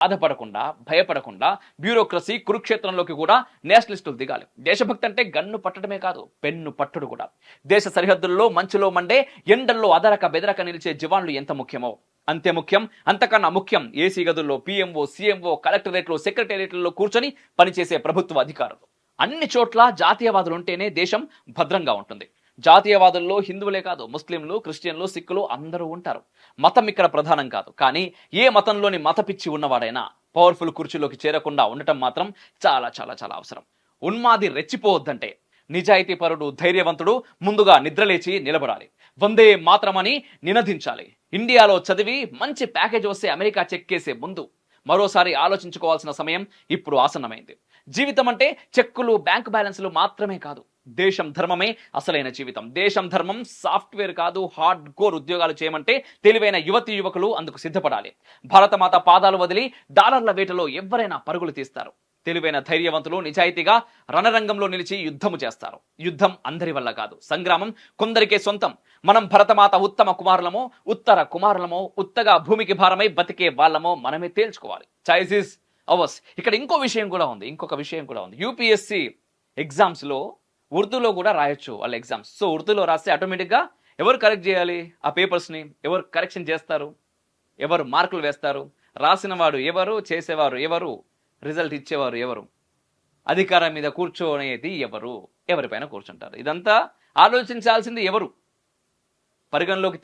బాధపడకుండా భయపడకుండా బ్యూరోక్రసీ కురుక్షేత్రంలోకి కూడా నేషనలిస్టులు దిగాలి. దేశభక్తి అంటే గన్ను పట్టడమే కాదు పెన్ను పట్టుడు కూడా. దేశ సరిహద్దుల్లో మంచులో మండే ఎండల్లో అదరక బెదరక నిలిచే జవాన్లు ఎంత ముఖ్యమో? అంతే ముఖ్యం అంతకన్నా ముఖ్యం ఏసీ గదుల్లో పీఎంఓ సీఎంఓ కలెక్టరేట్లో సెక్రటేరియట్లలో కూర్చొని పనిచేసే ప్రభుత్వ అధికారులు. అన్ని చోట్ల జాతీయవాదులు ఉంటేనే దేశం భద్రంగా ఉంటుంది. జాతీయవాదుల్లో హిందువులే కాదు ముస్లింలు క్రిస్టియన్లు సిక్కులు అందరూ ఉంటారు. మతం ఇక్కడ ప్రధానం కాదు. కానీ ఏ మతంలోని మత పిచ్చి ఉన్నవాడైనా పవర్ఫుల్ కుర్చీలోకి చేరకుండా ఉండటం మాత్రం చాలా చాలా చాలా అవసరం. ఉన్మాది రెచ్చిపోవద్దంటే నిజాయితీపరుడు ధైర్యవంతుడు ముందుగా నిద్రలేచి నిలబడాలి. వందే మాత్రమని నినదించాలి. ఇండియాలో చదివి మంచి ప్యాకేజ్ వస్తే అమెరికా చెక్కేసే ముందు మరోసారి ఆలోచించుకోవాల్సిన సమయం ఇప్పుడు ఆసన్నమైంది. జీవితం అంటే చెక్కులు బ్యాంక్ బ్యాలెన్స్లు మాత్రమే కాదు. దేశం ధర్మమే అసలైన జీవితం. దేశం ధర్మం సాఫ్ట్వేర్ కాదు హార్డ్ కోర్ ఉద్యోగాలు చేయమంటే తెలివైన యువతి యువకులు అందుకు సిద్ధపడాలి. భారతమాత పాదాలు వదిలి డాలర్ల వేటలో ఎవరైనా పరుగులు తీస్తారు. తెలివైన ధైర్యవంతులు నిజాయితీగా రణరంగంలో నిలిచి యుద్ధము చేస్తారు. యుద్ధం అందరి వల్ల కాదు. సంగ్రామం కొందరికే సొంతం. మనం భరతమాత ఉత్తమ కుమారులమో ఉత్తర కుమారులమో ఉత్తగా భూమికి భారమై బతికే వాళ్ళమో మనమే తేల్చుకోవాలి. చాయిస్ ఇస్ అవర్స్ ఇక్కడ ఇంకో విషయం కూడా ఉంది ఇంకొక విషయం కూడా ఉంది. యూపీఎస్సి ఎగ్జామ్స్లో ఉర్దూలో కూడా రాయొచ్చు వాళ్ళ ఎగ్జామ్స్ సో ఉర్దూలో రాస్తే ఆటోమేటిక్గా ఎవరు కరెక్ట్ చేయాలి? ఆ పేపర్స్ని ఎవరు కరెక్షన్ చేస్తారు? ఎవరు మార్కులు వేస్తారు? రాసిన వాడు ఎవరు? చేసేవారు ఎవరు? రిజల్ట్ ఇచ్చేవారు ఎవరు? అధికారం మీద కూర్చోనేది ఎవరు? ఎవరిపైన కూర్చుంటారు? ఇదంతా ఆలోచించాల్సింది ఎవరు? పరిగణలోకి